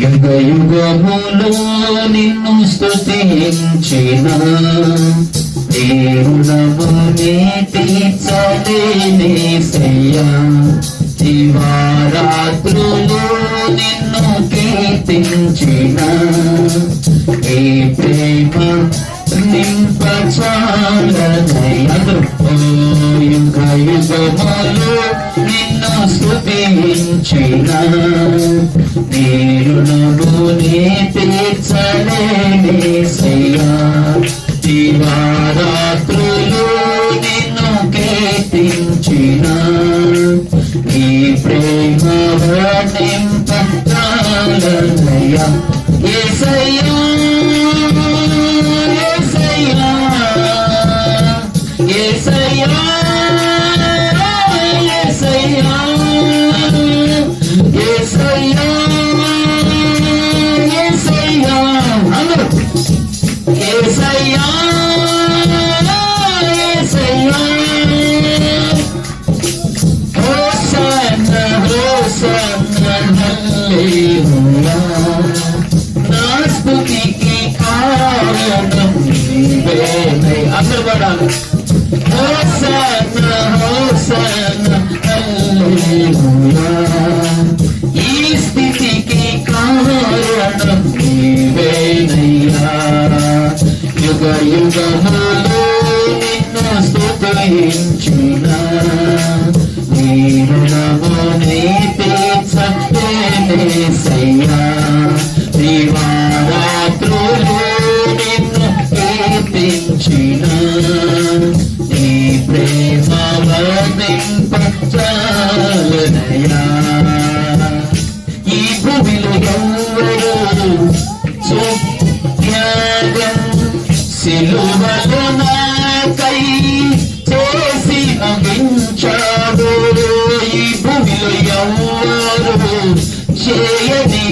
యుగ యుగములో నిన్ను స్థుతించిన దేవుడమునే తీర్చలేని సయ్యా దివారాత్రులు నిన్ను కీర్తించిన ఏ ప్రేమ నింపచాలనయ్యదు యుగ యుగములు నేరును నే తీర్చలేసయ్యా దివారాత్రులు నిన్ను కీర్తించిన. నీ ప్రేమ వర్ణింపయ్యా ఏసయ్యా ఏసయ్యా ఏసయ్యా. పాడాలి హోసన ఈ స్థితికి కారణం నీవేనయ్యా. యుగ యుగములు నిన్ను నీరు నమో నీ తీర్చే సయ్యా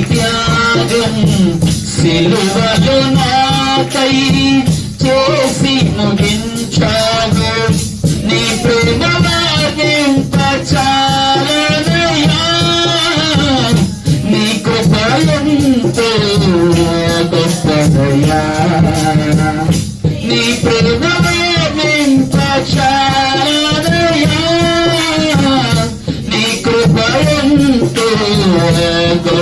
త్యాగం సిలువలో నాకై చేసి ముగించాడు నీ ప్రేమ చాలనయా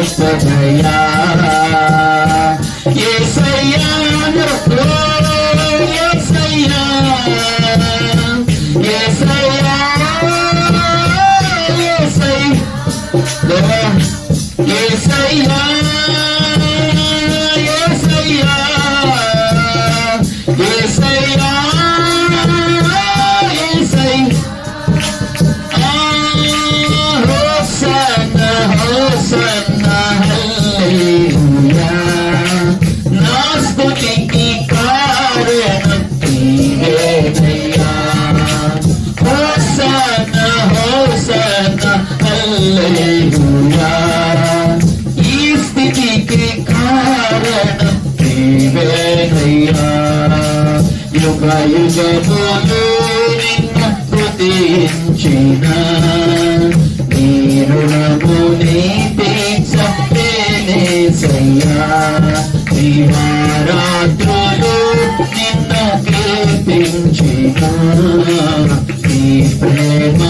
స్వస్థతయా ఏసయ్యా ఏసయ్యా. ఏసయ్యా ఏసయ్యా. ఏసయ్యా. ఈ స్థితికి కారణం నీవేనయ్యా యుగ యుగములు నిన్ను స్తుతించిన నీరుణముని తీర్చలేసయ్యా దివారాత్రులు నిన్ను కీర్తించిన నీ ప్రేమ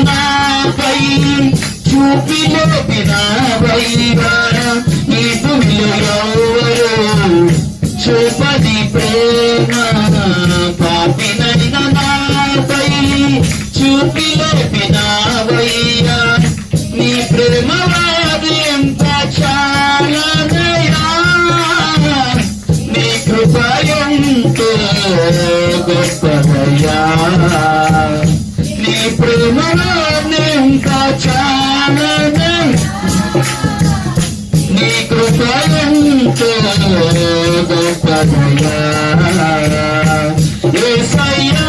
నాపై చూపిలో పిదావైరా నీకు విలువరు చూపది ప్రేమ పాపినైన నాపై చూపిలో పిదావైరా నీ ప్రేమ వాది ఎంత చాలనైనా నీ కృపయంతో గొప్పదయ్యా. నీ ప్రేమలో ఇంకా చాలనే. నీ కృపయంతో గొప్పదయా ఏసయ్యా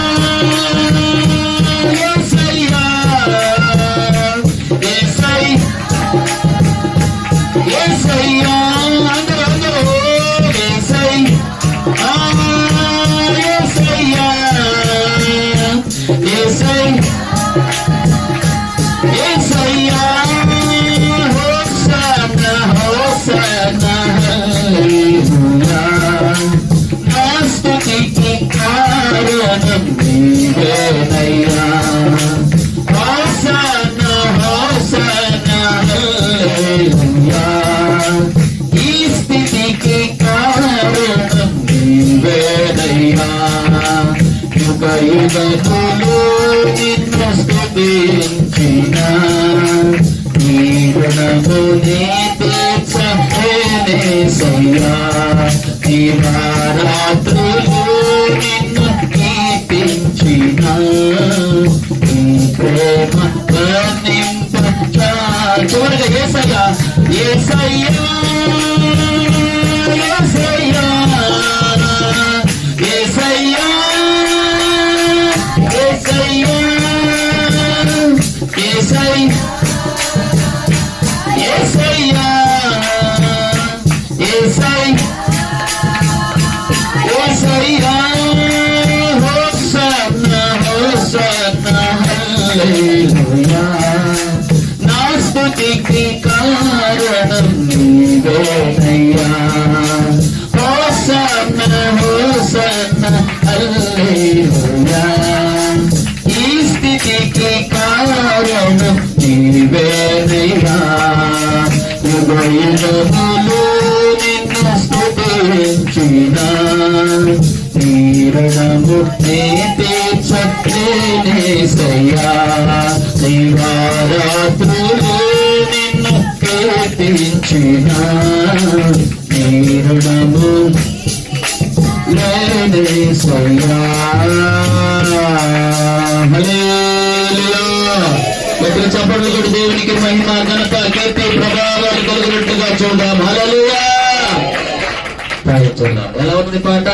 ఏసయ్యా ఏసై ఏసయ్యా అందరూ అందరూ ఏసై ఆ ఏసయ్యా. పర్వతములో నిన్ను స్థుతించిన నీరణము నీతి సహ్యనే సయ్యా. నీ నీవేనయ్యా హోసన్నా హోసన్నా హల్లెలూయా ఈ స్థితికి కారణం నీవేనయ్యా యుగ నిన్ను స్తుతించిన నీరణము నే రక్షించినా నీరుణము ప్రతి చప్పటి కూడా దేవునికి మహిమ ఘనత కీర్తి ప్రభావాలు కలిగినట్టుగా చూద్దాం. హలలుయా ఎలా ఉంది పాట?